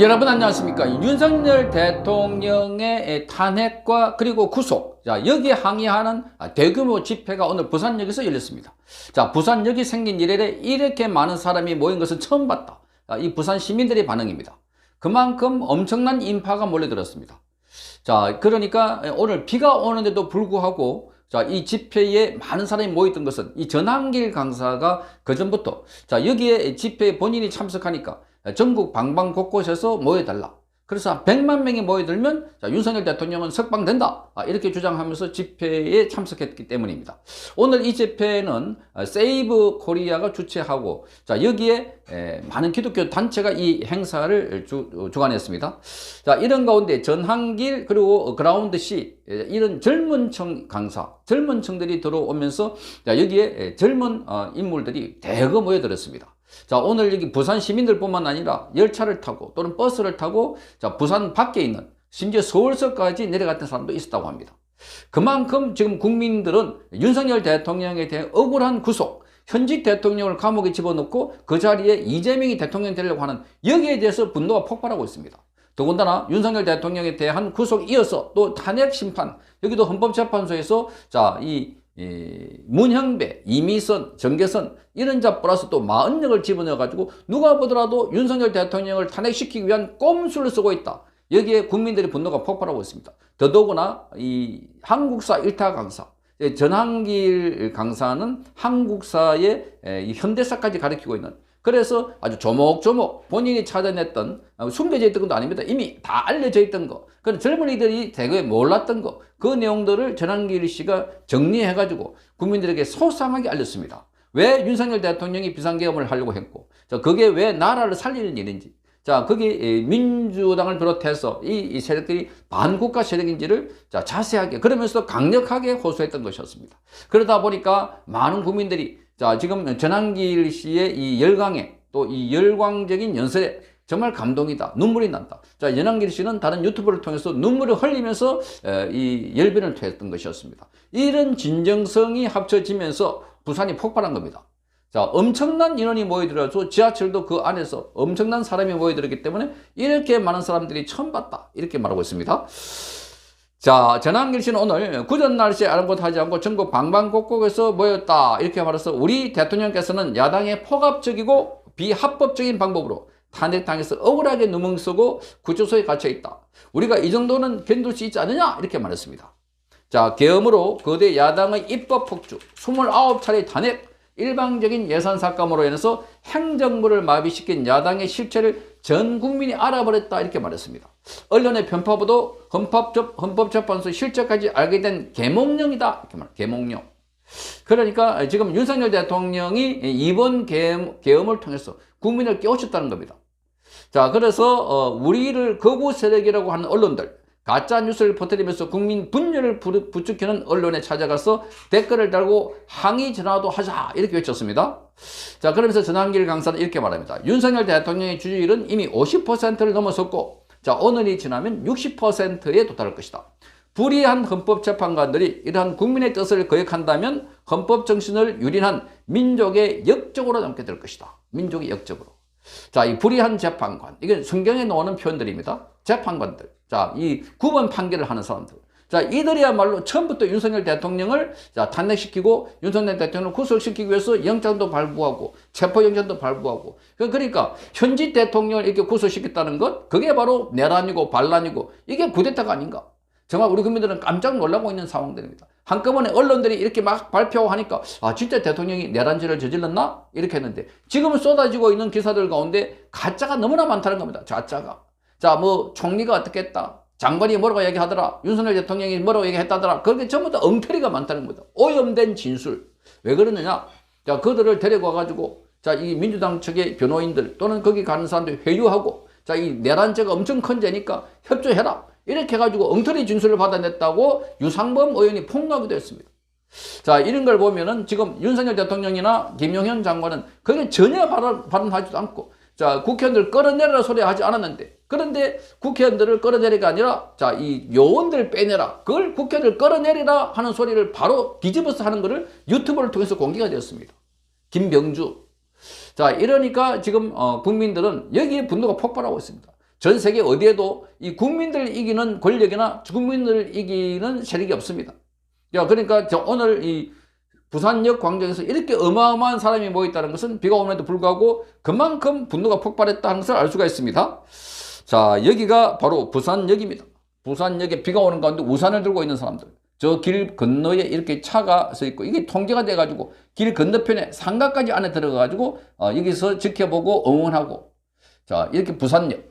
여러분 안녕하십니까? 윤석열 대통령의 탄핵과 그리고 구속. 자 여기에 항의하는 대규모 집회가 오늘 부산역에서 열렸습니다. 자 부산역이 생긴 이래에 이렇게 많은 사람이 모인 것은 처음 봤다. 자, 이 부산 시민들의 반응입니다. 그만큼 엄청난 인파가 몰려들었습니다. 자 그러니까 오늘 비가 오는데도 불구하고 자, 이 집회에 많은 사람이 모였던 것은 이 전한길 강사가 그 전부터 자, 여기에 집회에 본인이 참석하니까 전국 방방 곳곳에서 모여달라. 그래서 한 100만 명이 모여들면 자, 윤석열 대통령은 석방된다. 아, 이렇게 주장하면서 집회에 참석했기 때문입니다. 오늘 이 집회는 어, 세이브 코리아가 주최하고 자, 여기에 에, 많은 기독교 단체가 이 행사를 주, 어, 주관했습니다. 자, 이런 가운데 전한길 그리고 그라운드 C 이런 젊은 청 강사, 젊은 층들이 들어오면서 자, 여기에 젊은 어, 인물들이 대거 모여들었습니다. 자, 오늘 여기 부산 시민들뿐만 아니라 열차를 타고 또는 버스를 타고 자, 부산 밖에 있는 심지어 서울서까지 내려갔던 사람도 있었다고 합니다. 그만큼 지금 국민들은 윤석열 대통령에 대한 억울한 구속, 현직 대통령을 감옥에 집어넣고 그 자리에 이재명이 대통령 되려고 하는 여기에 대해서 분노가 폭발하고 있습니다. 더군다나 윤석열 대통령에 대한 구속 이어서 또 탄핵 심판 여기도 헌법재판소에서 자이 이 문형배, 이미선, 정계선 이런 자 플러스 또 마흔명을 집어넣어 가지고 누가 보더라도 윤석열 대통령을 탄핵시키기 위한 꼼수를 쓰고 있다. 여기에 국민들의 분노가 폭발하고 있습니다. 더더구나 이 한국사 일타 강사 전한길 강사는 한국사의 현대사까지 가르치고 있는 그래서 아주 조목조목 본인이 찾아냈던 어, 숨겨져 있던 것도 아닙니다. 이미 다 알려져 있던 거. 그런 젊은이들이 대개 몰랐던 거. 그 내용들을 전한길 씨가 정리해가지고 국민들에게 소상하게 알렸습니다. 왜 윤석열 대통령이 비상계엄을 하려고 했고, 자, 그게 왜 나라를 살리는 일인지, 자, 그게 민주당을 비롯해서 이, 세력들이 반국가 세력인지를 자, 자세하게, 그러면서 강력하게 호소했던 것이었습니다. 그러다 보니까 많은 국민들이 자, 지금 전한길 씨의 이 열광에 또 이 열광적인 연설에 정말 감동이다. 눈물이 난다. 자, 연한길 씨는 다른 유튜브를 통해서 눈물을 흘리면서 이 열변을 토했던 것이었습니다. 이런 진정성이 합쳐지면서 부산이 폭발한 겁니다. 자, 엄청난 인원이 모여들어서 지하철도 그 안에서 엄청난 사람이 모여들었기 때문에 이렇게 많은 사람들이 처음 봤다. 이렇게 말하고 있습니다. 자, 전한길 씨는 오늘 구전 날씨에 아랑곳하지 않고 전국 방방곡곡에서 모였다. 이렇게 말해서 우리 대통령께서는 야당의 포갑적이고 비합법적인 방법으로 탄핵당해서 억울하게 누멍 쓰고 구조소에 갇혀 있다. 우리가 이 정도는 견딜 수 있지 않느냐? 이렇게 말했습니다. 자, 계엄으로 거대 야당의 입법 폭주, 29차례 탄핵, 일방적인 예산 삭감으로 인해서 행정부를 마비시킨 야당의 실체를 전 국민이 알아버렸다 이렇게 말했습니다. 언론의 편파보도 헌법적, 헌법재판소 실체까지 알게 된 개몽령이다 이렇게 말. 개몽령. 그러니까 지금 윤석열 대통령이 이번 계엄을 통해서 국민을 깨우쳤다는 겁니다. 자, 그래서 어, 우리를 거부 세력이라고 하는 언론들, 가짜 뉴스를 퍼뜨리면서 국민 분열을 부추기는 언론에 찾아가서 댓글을 달고 항의 전화도 하자 이렇게 외쳤습니다. 자 그러면서 전한길 강사는 이렇게 말합니다. 윤석열 대통령의 지지율은 이미 50%를 넘어섰고 자 오늘이 지나면 60%에 도달할 것이다. 불의한 헌법재판관들이 이러한 국민의 뜻을 거역한다면 헌법 정신을 유린한 민족의 역적으로 남게 될 것이다. 민족의 역적으로. 자, 이 불의한 재판관. 이게 성경에 나오는 표현들입니다. 재판관들. 자, 이 구번 판결을 하는 사람들. 자, 이들이야말로 처음부터 윤석열 대통령을 자, 탄핵시키고 윤석열 대통령을 구속시키기 위해서 영장도 발부하고 체포영장도 발부하고 그러니까 현지 대통령을 이렇게 구속시켰다는 것 그게 바로 내란이고 반란이고 이게 구데타가 아닌가 정말 우리 국민들은 깜짝 놀라고 있는 상황들입니다. 한꺼번에 언론들이 이렇게 막 발표하니까 아 진짜 대통령이 내란죄를 저질렀나? 이렇게 했는데 지금은 쏟아지고 있는 기사들 가운데 가짜가 너무나 많다는 겁니다. 가짜가. 자, 뭐 총리가 어떻게 했다. 장관이 뭐라고 얘기하더라. 윤석열 대통령이 뭐라고 얘기했다더라. 그게 전부 다 엉터리가 많다는 겁니다. 오염된 진술. 왜 그러느냐? 자, 그들을 데리고 와가지고 자, 이 민주당 측의 변호인들 또는 거기 가는 사람들 회유하고 자, 이 내란죄가 엄청 큰 죄니까 협조해라. 이렇게 해가지고 엉터리 진술을 받아냈다고 유상범 의원이 폭로하기도 했습니다. 자, 이런 걸 보면은 지금 윤석열 대통령이나 김용현 장관은 그게 전혀 발언, 발언하지도 않고 자, 국회의원들 끌어내라 소리 하지 않았는데 그런데 국회의원들을 끌어내리가 아니라 자, 이 요원들 빼내라. 그걸 국회의원들 끌어내리라 하는 소리를 바로 뒤집어서 하는 것을 유튜브를 통해서 공개가 되었습니다. 김병주. 자, 이러니까 지금 어, 국민들은 여기에 분노가 폭발하고 있습니다. 전 세계 어디에도 이 국민들 이기는 권력이나 국민들 이기는 세력이 없습니다. 야, 그러니까 저 오늘 이 부산역 광장에서 이렇게 어마어마한 사람이 모였다는 것은 비가 오는에도 불구하고 그만큼 분노가 폭발했다는 것을 알 수가 있습니다. 자, 여기가 바로 부산역입니다. 부산역에 비가 오는 가운데 우산을 들고 있는 사람들. 저 길 건너에 이렇게 차가 서 있고 이게 통제가 돼 가지고 길 건너편에 상가까지 안에 들어가 가지고 어, 여기서 지켜보고 응원하고 자 이렇게 부산역.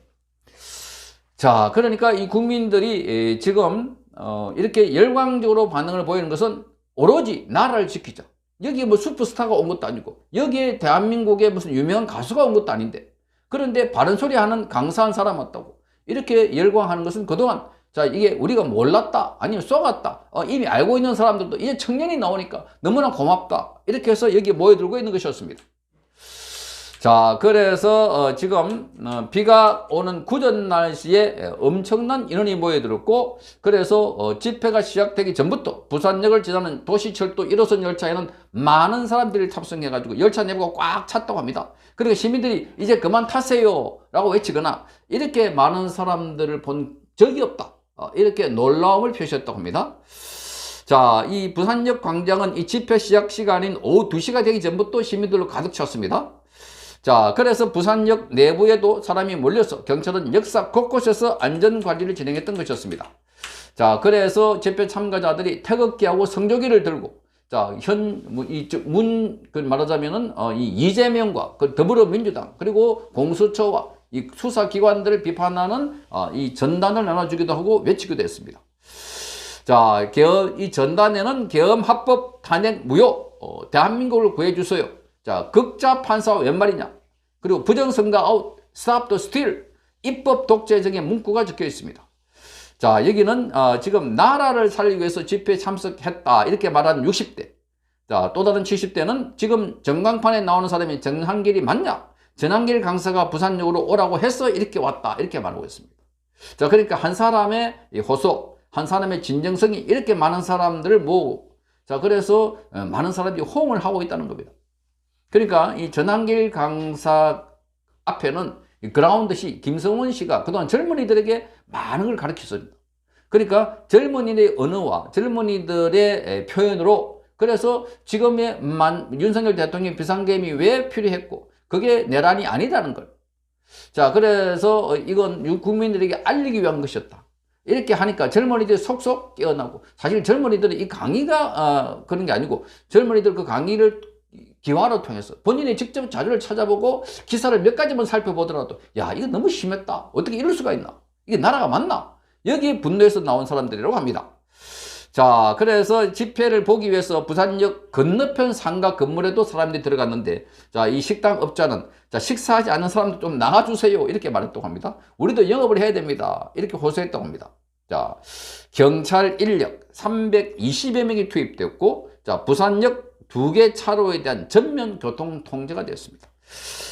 자 그러니까 이 국민들이 에, 지금 어, 이렇게 열광적으로 반응을 보이는 것은 오로지 나라를 지키자. 여기에 뭐 슈퍼스타가 온 것도 아니고 여기에 대한민국의 무슨 유명한 가수가 온 것도 아닌데 그런데 바른 소리 하는 강사한 사람 왔다고 이렇게 열광하는 것은 그동안 자 이게 우리가 몰랐다 아니면 쏘갔다 어, 이미 알고 있는 사람들도 이제 청년이 나오니까 너무나 고맙다 이렇게 해서 여기 모여들고 있는 것이었습니다. 자 그래서 어, 지금 어, 비가 오는 구전 날씨에 엄청난 인원이 모여들었고 그래서 어, 집회가 시작되기 전부터 부산역을 지나는 도시철도 1호선 열차에는 많은 사람들이 탑승해 가지고 열차 내부가 꽉 찼다고 합니다. 그리고 시민들이 이제 그만 타세요 라고 외치거나 이렇게 많은 사람들을 본 적이 없다. 어, 이렇게 놀라움을 표시했다고 합니다. 자, 이 부산역 광장은 이 집회 시작 시간인 오후 2시가 되기 전부터 시민들로 가득 찼습니다. 자, 그래서 부산역 내부에도 사람이 몰려서 경찰은 역사 곳곳에서 안전관리를 진행했던 것이었습니다. 자, 그래서 집회 참가자들이 태극기하고 성조기를 들고 자, 현, 문, 그 말하자면은, 어, 이 이재명과 그 더불어민주당, 그리고 공수처와 이 수사기관들을 비판하는, 어, 이 전단을 나눠주기도 하고 외치기도 했습니다. 자, 계엄, 이 전단에는 계엄 합법 탄핵 무효, 어, 대한민국을 구해주세요. 자, 극자 판사 웬 말이냐? 그리고 부정선거 아웃, 스탑 더 스틸, 입법 독재 등의 문구가 적혀 있습니다. 자, 여기는 어, 지금 나라를 살리기 위해서 집회에 참석했다. 이렇게 말하는 60대. 자, 또 다른 70대는 지금 전광판에 나오는 사람이 전한길이 맞냐? 전한길 강사가 부산역으로 오라고 해서 이렇게 왔다. 이렇게 말하고 있습니다. 자, 그러니까 한 사람의 호소, 한 사람의 진정성이 이렇게 많은 사람들을 모으고, 자, 그래서 어, 많은 사람들이 호응을 하고 있다는 겁니다. 그러니까 이 전한길 강사 앞에는 그라운드 시 김성원 씨가 그동안 젊은이들에게 많은 걸 가르쳤습니다. 그러니까 젊은이의 언어와 젊은이들의 표현으로 그래서 지금의 만, 윤석열 대통령 비상계엄이 왜 필요했고 그게 내란이 아니다는 걸. 자, 그래서 이건 국민들에게 알리기 위한 것이었다. 이렇게 하니까 젊은이들이 속속 깨어나고 사실 젊은이들은 이 강의가 어, 그런 게 아니고 젊은이들 그 강의를 기화로 통해서 본인이 직접 자료를 찾아보고 기사를 몇 가지만 살펴보더라도 야 이거 너무 심했다. 어떻게 이럴 수가 있나? 이게 나라가 맞나? 여기에 분노해서 나온 사람들이라고 합니다. 자 그래서 집회를 보기 위해서 부산역 건너편 상가 건물에도 사람들이 들어갔는데 자 이 식당 업자는 자 식사하지 않은 사람들 좀 나가주세요. 이렇게 말했다고 합니다. 우리도 영업을 해야 됩니다. 이렇게 호소했다고 합니다. 자 경찰 인력 320여 명이 투입되었고 자 부산역 두 개 차로에 대한 전면 교통 통제가 되었습니다.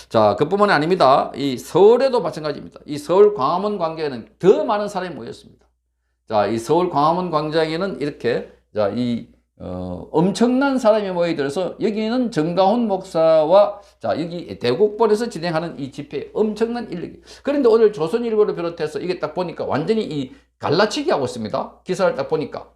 자, 그뿐만이 아닙니다. 이 서울에도 마찬가지입니다. 이 서울 광화문 광장에는 더 많은 사람이 모였습니다. 자, 이 서울 광화문 광장에는 이렇게 자, 이 어, 엄청난 사람이 모여들어서 여기는 정가훈 목사와 자 여기 대국벌에서 진행하는 이 집회 엄청난 인력이 그런데 오늘 조선일보를 비롯해서 이게 딱 보니까 완전히 이 갈라치기 하고 있습니다 기사를 딱 보니까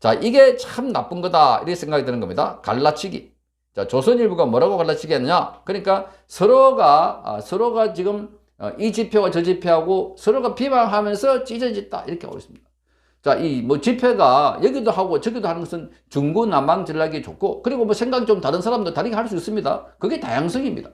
자, 이게 참 나쁜 거다. 이렇게 생각이 드는 겁니다. 갈라치기. 자, 조선일보가 뭐라고 갈라치기 했느냐? 그러니까 서로가, 아, 서로가 지금 어, 이 지표와 저 지표하고 서로가 비방하면서 찢어졌다. 이렇게 하고 있습니다. 자, 이뭐 집회가 여기도 하고 저기도 하는 것은 중구난방 전략이 좋고 그리고 뭐 생각이 좀 다른 사람도 다르게 할 수 있습니다. 그게 다양성입니다.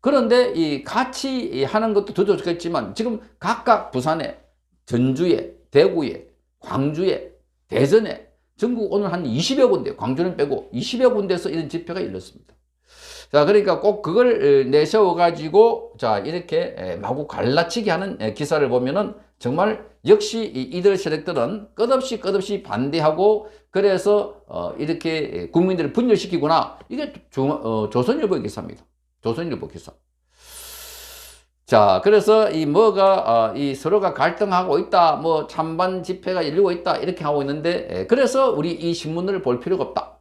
그런데 이 같이 하는 것도 더 좋겠지만 지금 각각 부산에, 전주에, 대구에, 광주에 대전에 전국 오늘 한 20여 군데, 광주는 빼고 20여 군데에서 이런 집회가 열렸습니다. 자, 그러니까 꼭 그걸 내세워가지고, 자, 이렇게 마구 갈라치기 하는 기사를 보면은 정말 역시 이들 세력들은 끝없이 끝없이 반대하고 그래서 어 이렇게 국민들을 분열시키구나. 이게 조, 어, 조선일보 기사입니다. 조선일보 기사. 자, 그래서 이 뭐가, 어, 이 서로가 갈등하고 있다, 뭐 찬반 집회가 열리고 있다, 이렇게 하고 있는데, 에, 그래서 우리 이 신문을 볼 필요가 없다.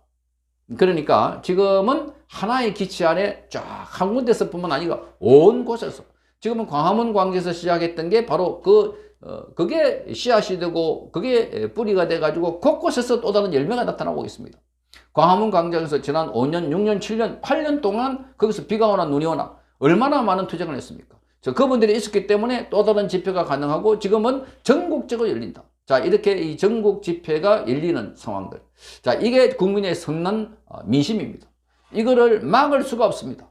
그러니까 지금은 하나의 기치 안에 쫙 한 군데서 뿐만 아니라 온 곳에서 지금은 광화문 광장에서 시작했던 게 바로 그 어, 그게 씨앗이 되고 그게 뿌리가 돼 가지고 곳곳에서 또 다른 열매가 나타나고 있습니다. 광화문 광장에서 지난 5년, 6년, 7년, 8년 동안 거기서 비가 오나 눈이 오나 얼마나 많은 투쟁을 했습니까? 저 그분들이 있었기 때문에 또 다른 집회가 가능하고 지금은 전국적으로 열린다. 자, 이렇게 이 전국 집회가 열리는 상황들. 자, 이게 국민의 성난 어, 민심입니다. 이거를 막을 수가 없습니다.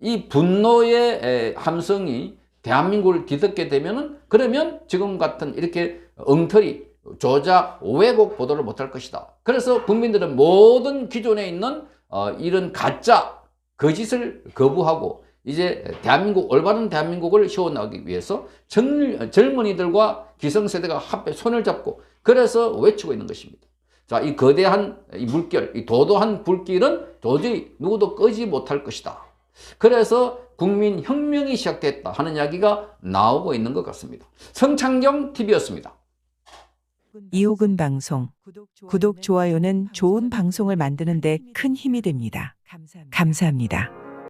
이 분노의 에, 함성이 대한민국을 뒤덮게 되면은 그러면 지금 같은 이렇게 엉터리, 조작, 왜곡 보도를 못할 것이다. 그래서 국민들은 모든 기존에 있는 어, 이런 가짜, 거짓을 거부하고 이제 대한민국, 올바른 대한민국을 세워나가기 위해서 젊, 젊은이들과 기성세대가 합해 손을 잡고 그래서 외치고 있는 것입니다. 자, 이 거대한 이 물결, 이 도도한 불길은 도저히 누구도 끄지 못할 것이다. 그래서 국민 혁명이 시작됐다 하는 이야기가 나오고 있는 것 같습니다. 성창경 TV였습니다. 이호근 방송 구독 좋아요는 좋은 방송을 만드는 데 큰 힘이 됩니다. 감사합니다.